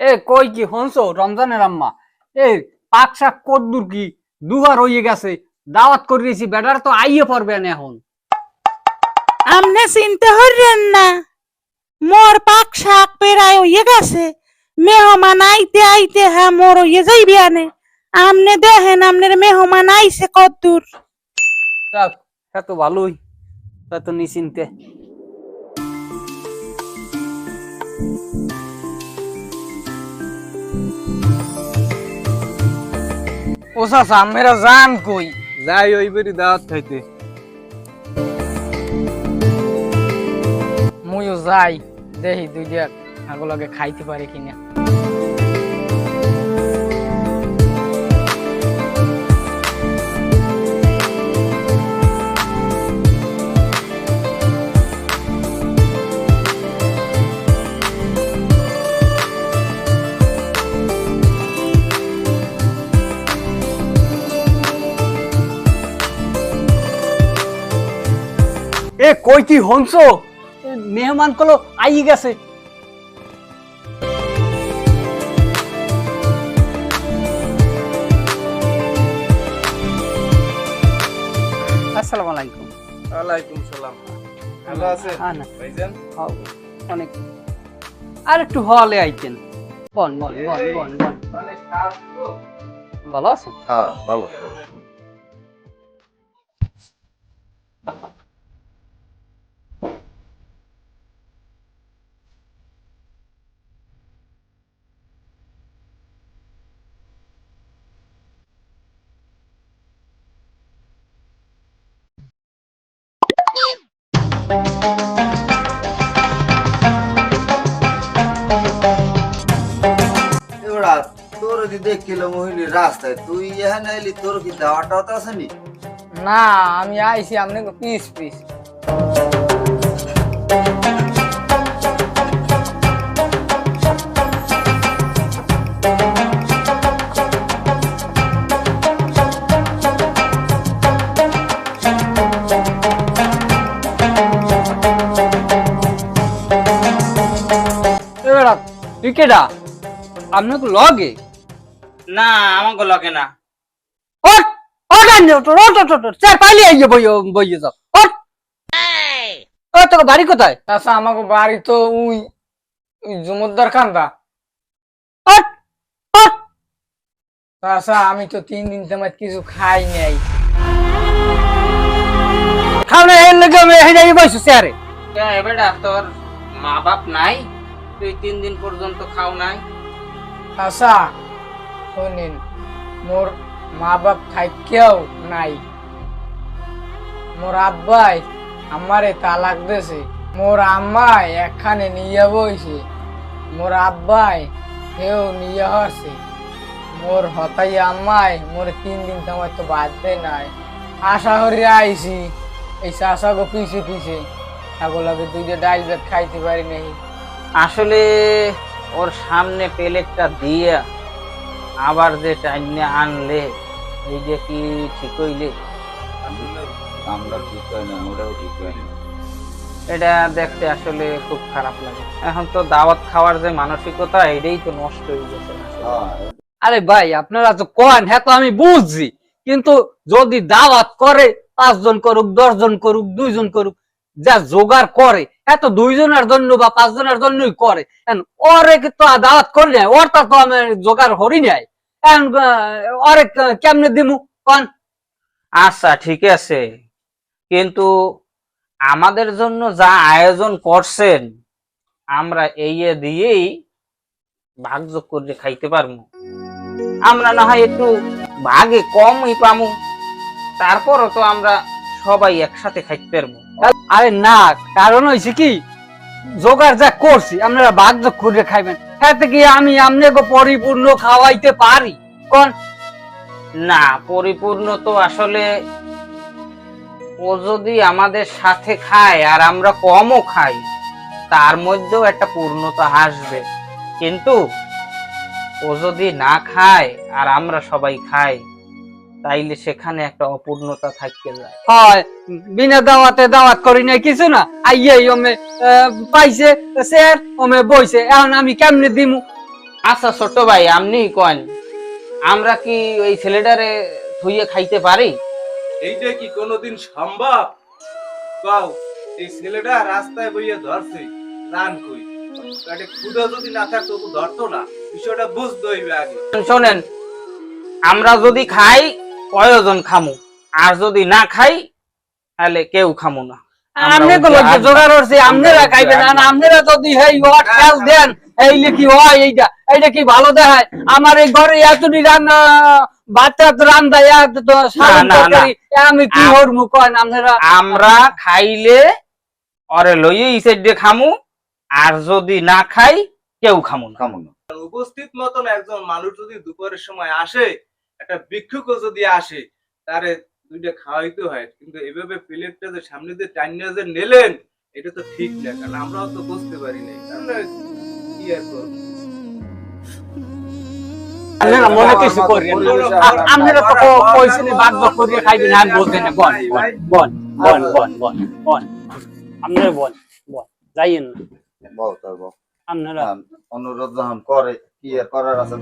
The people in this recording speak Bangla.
এ কই কি হনছো রমজানের আম্মা। এ পাক শাক কদ্দুর কি? দুবার হয়ে গেছে। দাওয়াত করিয়েছি বেটার তো আইয়ে পড়বে না এখন। আমনে চিনতে হইলেন না। মোর পাক শাক পেরায় হইয়ে গেছে। মেহমান আইতে আইতে হ্যাঁ মোর হইয়ে যাইবি আনে। আমনে দেখেন আমনের মেহমান আইছে কদ্দুর। যাক তা তো ভালোই তা তো নিশ্চিন্তে। ও চাচা মেরা জান কই? যাই ওই বেরি দাওয়াত খাইতে। মুইও যাই দেখি দুই দিয়া আগুলাকে খাইতে পারে কিনা। এ কই কি হনছো? মেহমান কলো আই গেছে। আসসালামু আলাইকুম ওয়ালাইকুম সালাম। ভালো আছেন? হ্যাঁ না। ভাইজান? হও, অনেক। আর একটু হলে আইতেন। বন বন বন বন বন ভালো আছেন? হ্যাঁ ভালো। এবার তোর যদি দেখিল মহিলি রাস্তায়, তুই এখানে এলি, তোর কি দাওয়াটা আসেনি? না, আমি আইছি, আপনি পিস পিস। এবার ক্রিকেটা আপনাকে লগে না আমাকে লাগে না। ওট ওট আন ওট ওট ওট ওট চার পাইলে আইয়ে বই বইয়ে যাও। ওট ও তোকে বাড়ি কোথায়? চাচা আমাকে বাড়ি তো উই উই খান্দা ওট ওট চাচা আমি তো তিন দিন তোমার কিছু খাই নাই। খাওয়া এর লগে আমি হেডে বইছো এবারে তোর মা বাপ নাই? তুই তিন দিন পর্যন্ত খাও নাই? চাচা শুনিন মোর মা বাপ থাকেও নাই। মোর আব্বাই আমারে তালাক দেছে। মোর আম্মাই এখানে নিয়ে বইছে মোর আব্বাই হেও নিয়ে হচ্ছে মোর হতাই আম্মাই মোর তিন দিন তোমার তো দেয় নাই। আশা করি আইছি এই চাষা গো পিছে পিছে। ছাগলাকে দুইটা ডাইল ভাত খাইতে পারি নাই। আসলে ওর সামনে প্লেটটা দিয়ে আবার যে টাইনে আনলে এই যে কি ঠিক হইলে? আমরা ঠিক হয় না ওরাও ঠিক হয় না। এটা দেখতে আসলে খুব খারাপ লাগে। এখন তো দাওয়াত খাওয়ার যে মানসিকতা এটাই তো নষ্ট হয়ে গেছে হ্যাঁ। আরে ভাই আপনারা তো কন হ্যাঁ তো আমি বুঝছি। কিন্তু যদি দাওয়াত করে পাঁচজন করুক দশজন করুক দুইজন করুক যা জোগাড় করে, এত দুইজনের জন্য বা পাঁচজনের জন্যই করে। ওরে তো দাওয়াত করি নাই ওর তো আমি জোগাড় হরি নাই। ওরে কেমনে দিমু? কন? আচ্ছা ঠিক আছে। কিন্তু আমাদের জন্য যা আয়োজন করছেন, আমরা এই দিয়েই ভাগযোগ করে খাইতে পারব। আমরা না হয় একটু ভাগে কমই পামু। তারপরও তো আমরা সবাই একসাথে খাইতে পারব। আরে না, কারণ হয়েছে কি? জোগাড় যা করছি, আপনারা ভাগ যোগ করে খাইবেন। এতে কি আমি আপনাকে পরিপূর্ণ খাওয়াইতে পারি? কোন? না, পরিপূর্ণ তো আসলে ও যদি আমাদের সাথে খায় আর আমরা কমও খাই, তার মধ্যেও একটা পূর্ণতা আসবে। কিন্তু ও যদি না খায় আর আমরা সবাই খাই তাইলে সেখানে একটা অপূর্ণতা থাকতে যায়। হয় বিনা দাওয়াতে দাওয়াত করি নাই কিছু না। আইয়ে ওমে পাইছে স্যার ওমে বইছে এখন আমি কেমনে দিমু? আচ্ছা ছোট ভাই আপনি কন আমরা কি ওই ছেলেটারে থুইয়ে খাইতে পারি? এইটা কি কোনোদিন সম্ভব? কাও এই ছেলেটা রাস্তায় বইয়ে ধরছে রান কই। তাহলে ক্ষুদা যদি না থাকতো তো ধরতো না। বিষয়টা বুঝতে হইবে আগে। শোনেন আমরা যদি খাই কয়জন খামু? আর যদি না খাই তাহলে কেউ খামু না। আমরা আপনারা খাইবেন আর আপনারা যদি খেয়াল দেন এইলে কি হয় এইটা? এইটা কি ভালো দেখায়? এই ঘরে এতটি রান্না আমি কি আপনারা খাইলে অরে লইয়ে এই সাইড দিয়ে খামু আর যদি না খাই কেউ খামু না। উপস্থিত মতন একজন মানুষ যদি দুপুরের সময় আসে একটা ভিক্ষুকও যদি আসে তারে দুইটা খাওয়াইতে হয়। কিন্তু এভাবে প্লেটটা যে সামনে দিয়ে টাইনিয়া যে নেলেন এটা তো ঠিক না কারণ আমরাও তো বুঝতে পারি নাই। আমরা কি আর করব? আপনারা মনে কিছু করেন আপনারা তো ক- কইছেন বাধ্য করিয়ে খাইবেন আমি বলতে না বল বল বল বল বল বল আপনারা বল বল যাইয়েন না। বল তোর বল। আপনারা অনুরোধ যখন করে কি আর করার আছে।